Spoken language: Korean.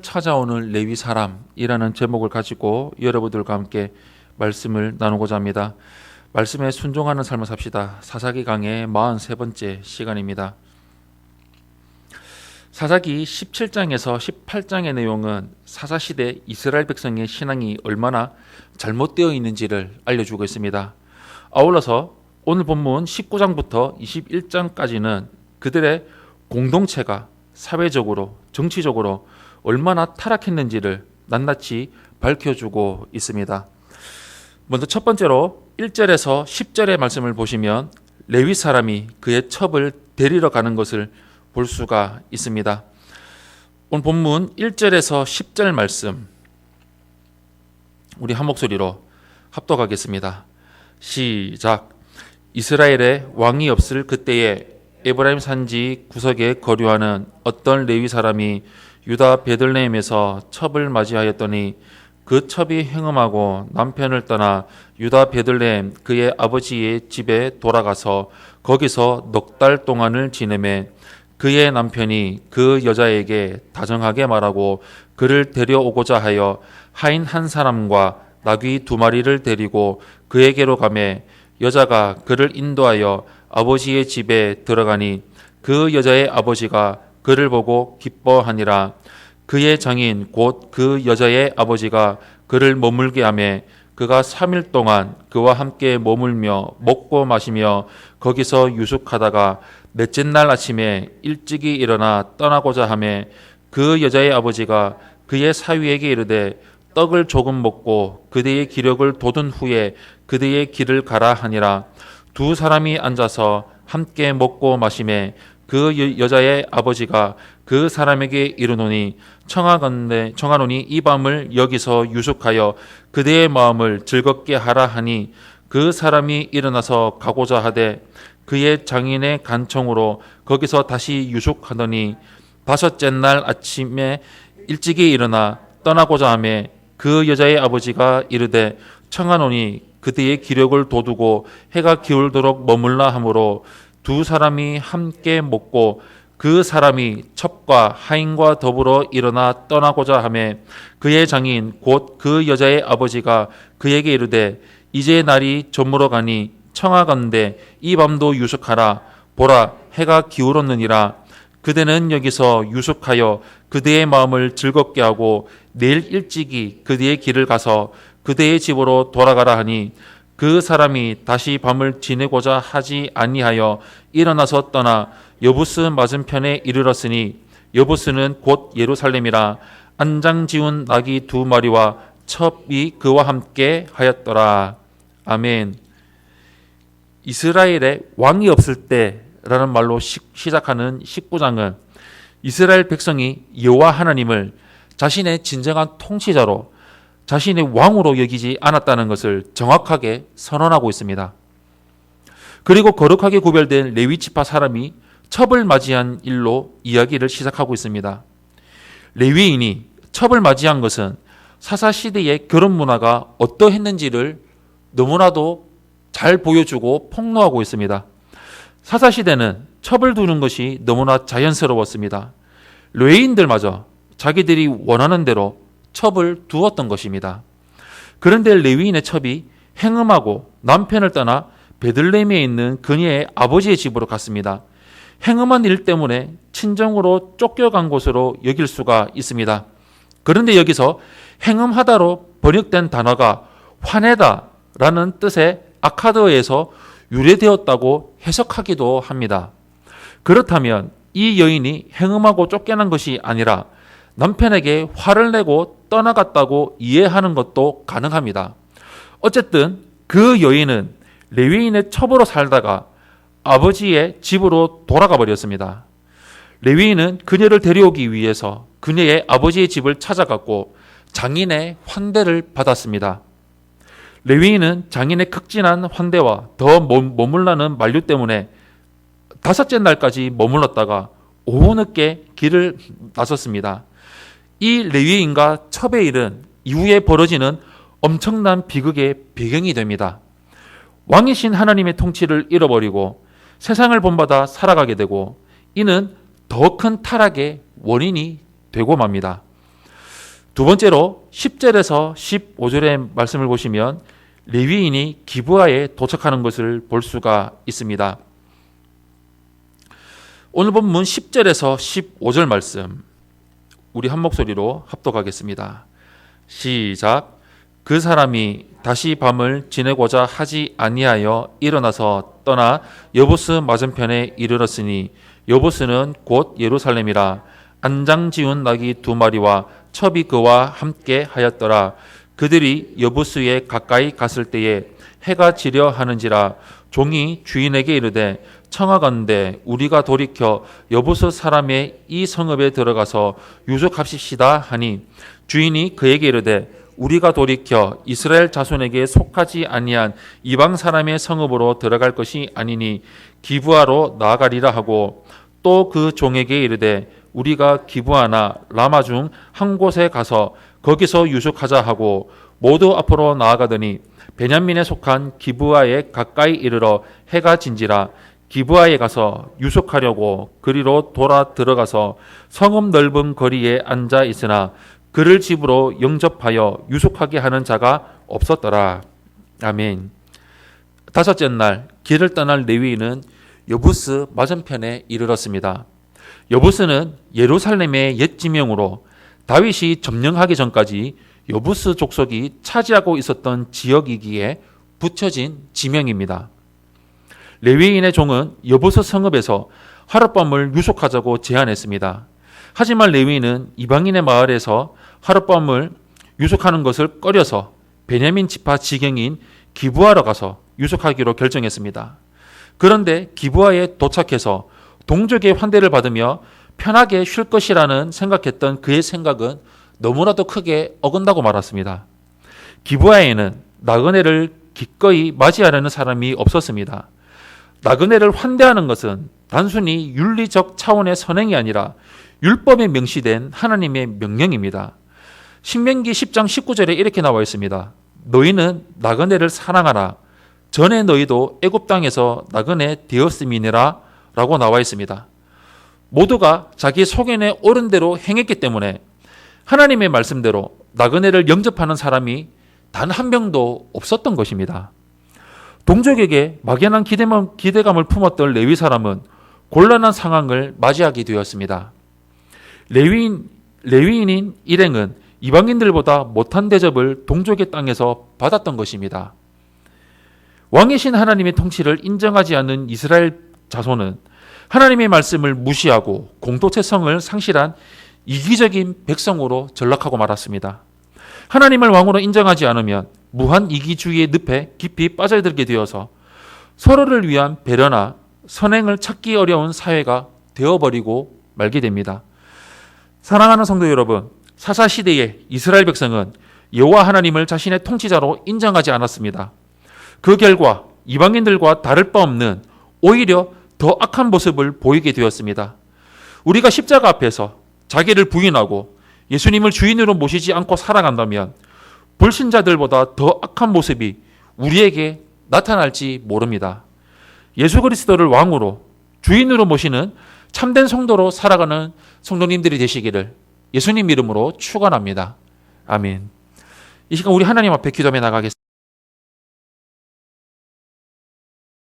찾아오는 레위 사람이라는 제목을 가지고 여러분들과 함께 말씀을 나누고자 합니다. 말씀에 순종하는 삶을 삽시다. 사사기 강의 43번째 시간입니다. 사사기 17장에서 18장의 내용은 사사시대 이스라엘 백성의 신앙이 얼마나 잘못되어 있는지를 알려주고 있습니다. 아울러서 오늘 본문 19장부터 21장까지는 그들의 공동체가 사회적으로 정치적으로 얼마나 타락했는지를 낱낱이 밝혀주고 있습니다. 먼저 첫 번째로 1절에서 10절의 말씀을 보시면 레위 사람이 그의 첩을 데리러 가는 것을 볼 수가 있습니다. 오늘 본문 1절에서 10절 말씀 우리 한 목소리로 합독하겠습니다. 시작. 이스라엘에 왕이 없을 그때에 에브라임 산지 구석에 거류하는 어떤 레위 사람이 유다 베들레헴에서 첩을 맞이하였더니 그 첩이 행음하고 남편을 떠나 유다 베들레헴 그의 아버지의 집에 돌아가서 거기서 넉 달 동안을 지내매 그의 남편이 그 여자에게 다정하게 말하고 그를 데려오고자 하여 하인 한 사람과 나귀 두 마리를 데리고 그에게로 가매 여자가 그를 인도하여 아버지의 집에 들어가니 그 여자의 아버지가 그를 보고 기뻐하니라. 그의 장인 곧 그 여자의 아버지가 그를 머물게 하매 그가 3일 동안 그와 함께 머물며 먹고 마시며 거기서 유숙하다가 넷째 날 아침에 일찍이 일어나 떠나고자 하매 그 여자의 아버지가 그의 사위에게 이르되 떡을 조금 먹고 그대의 기력을 돋은 후에 그대의 길을 가라 하니라. 두 사람이 앉아서 함께 먹고 마시매 그 여자의 아버지가 그 사람에게 이르노니 청하건대 청하노니 이 밤을 여기서 유숙하여 그대의 마음을 즐겁게 하라 하니 그 사람이 일어나서 가고자 하되 그의 장인의 간청으로 거기서 다시 유숙하더니 다섯째 날 아침에 일찍이 일어나 떠나고자 하매 그 여자의 아버지가 이르되 청하노니 그대의 기력을 돋우고 해가 기울도록 머물라 하므로 두 사람이 함께 먹고 그 사람이 첩과 하인과 더불어 일어나 떠나고자 하매 그의 장인 곧 그 여자의 아버지가 그에게 이르되 이제 날이 저물어 가니 청하건대 이 밤도 유숙하라. 보라 해가 기울었느니라. 그대는 여기서 유숙하여 그대의 마음을 즐겁게 하고 내일 일찍이 그대의 길을 가서 그대의 집으로 돌아가라 하니 그 사람이 다시 밤을 지내고자 하지 아니하여 일어나서 떠나 여부스 맞은편에 이르렀으니 여부스는 곧 예루살렘이라 안장 지운 낙이 두 마리와 첩이 그와 함께 하였더라. 아멘. 이스라엘에 왕이 없을 때라는 말로 시 작하는 19장은 이스라엘 백성이 여호와 하나님을 자신의 진정한 통치자로 자신의 왕으로 여기지 않았다는 것을 정확하게 선언하고 있습니다. 그리고 거룩하게 구별된 레위 지파 사람이 첩을 맞이한 일로 이야기를 시작하고 있습니다. 레위인이 첩을 맞이한 것은 사사 시대의 결혼 문화가 어떠했는지를 너무나도 잘 보여주고 폭로하고 있습니다. 사사 시대는 첩을 두는 것이 너무나 자연스러웠습니다. 레위인들마저 자기들이 원하는 대로 첩을 두었던 것입니다. 그런데 레위인의 첩이 행음하고 남편을 떠나 베들레헴에 있는 그녀의 아버지의 집으로 갔습니다. 행음한 일 때문에 친정으로 쫓겨간 곳으로 여길 수가 있습니다. 그런데 여기서 행음하다로 번역된 단어가 화내다라는 뜻의 아카드어에서 유래되었다고 해석하기도 합니다. 그렇다면 이 여인이 행음하고 쫓겨난 것이 아니라 남편에게 화를 내고 떠나갔다고 이해하는 것도 가능합니다. 어쨌든 그 여인은 레위인의 첩으로 살다가 아버지의 집으로 돌아가 버렸습니다. 레위인은 그녀를 데려오기 위해서 그녀의 아버지의 집을 찾아갔고 장인의 환대를 받았습니다. 레위인은 장인의 극진한 환대와 더 머물라는 만류 때문에 다섯째 날까지 머물렀다가 오후 늦게 길을 나섰습니다. 이 레위인과 첩의 일은 이후에 벌어지는 엄청난 비극의 배경이 됩니다. 왕이신 하나님의 통치를 잃어버리고 세상을 본받아 살아가게 되고 이는 더 큰 타락의 원인이 되고 맙니다. 두 번째로 10절에서 15절의 말씀을 보시면 레위인이 기부하에 도착하는 것을 볼 수가 있습니다. 오늘 본문 10절에서 15절 말씀 우리 한 목소리로 합독하겠습니다. 시작. 그 사람이 다시 밤을 지내고자 하지 아니하여 일어나서 떠나 여보스 맞은편에 이르렀으니 여보스는 곧 예루살렘이라 안장 지운 낙이 두 마리와 첩이 그와 함께 하였더라 그들이 여부스에 가까이 갔을 때에 해가 지려 하는지라 종이 주인에게 이르되 청하건대 우리가 돌이켜 여부스 사람의 이 성읍에 들어가서 유숙합시다 하니 주인이 그에게 이르되 우리가 돌이켜 이스라엘 자손에게 속하지 아니한 이방 사람의 성읍으로 들어갈 것이 아니니 기부하러 나아가리라 하고 또 그 종에게 이르되 우리가 기부하나 라마 중 한 곳에 가서 거기서 유숙하자 하고 모두 앞으로 나아가더니 베냐민에 속한 기부하에 가까이 이르러 해가 진지라 기부하에 가서 유숙하려고 그리로 돌아 들어가서 성읍 넓은 거리에 앉아 있으나 그를 집으로 영접하여 유숙하게 하는 자가 없었더라. 아멘. 다섯째 날 길을 떠날 레위인은 여부스 맞은편에 이르렀습니다. 여부스는 예루살렘의 옛 지명으로 다윗이 점령하기 전까지 여부스 족속이 차지하고 있었던 지역이기에 붙여진 지명입니다. 레위인의 종은 여부스 성읍에서 하룻밤을 유숙하자고 제안했습니다. 하지만 레위인은 이방인의 마을에서 하룻밤을 유숙하는 것을 꺼려서 베냐민 지파 지경인 기부하러 가서 유숙하기로 결정했습니다. 그런데 기부하에 도착해서 동족의 환대를 받으며 편하게 쉴 것이라는 생각했던 그의 생각은 너무나도 크게 어긋나고 말았습니다. 기부하에는 나그네를 기꺼이 맞이하려는 사람이 없었습니다. 나그네를 환대하는 것은 단순히 윤리적 차원의 선행이 아니라 율법에 명시된 하나님의 명령입니다. 신명기 10장 19절에 이렇게 나와 있습니다. 너희는 나그네를 사랑하라. 전에 너희도 애굽 땅에서 나그네 되었음이니라 라고 나와 있습니다. 모두가 자기 소견에 옳은 대로 행했기 때문에 하나님의 말씀대로 나그네를 영접하는 사람이 단 한 명도 없었던 것입니다. 동족에게 막연한 기대감, 기대감을 품었던 레위 사람은 곤란한 상황을 맞이하게 되었습니다. 레위인, 레위인인 일행은 이방인들보다 못한 대접을 동족의 땅에서 받았던 것입니다. 왕이신 하나님의 통치를 인정하지 않는 이스라엘 자손은 하나님의 말씀을 무시하고 공동체성을 상실한 이기적인 백성으로 전락하고 말았습니다. 하나님을 왕으로 인정하지 않으면 무한 이기주의의 늪에 깊이 빠져들게 되어서 서로를 위한 배려나 선행을 찾기 어려운 사회가 되어버리고 말게 됩니다. 사랑하는 성도 여러분, 사사 시대의 이스라엘 백성은 여호와 하나님을 자신의 통치자로 인정하지 않았습니다. 그 결과 이방인들과 다를 바 없는 오히려 더 악한 모습을 보이게 되었습니다. 우리가 십자가 앞에서 자기를 부인하고 예수님을 주인으로 모시지 않고 살아간다면 불신자들보다 더 악한 모습이 우리에게 나타날지 모릅니다. 예수 그리스도를 왕으로 주인으로 모시는 참된 성도로 살아가는 성도님들이 되시기를 예수님 이름으로 축원합니다. 아멘. 이 시간 우리 하나님 앞에 기도해 나가겠습니다.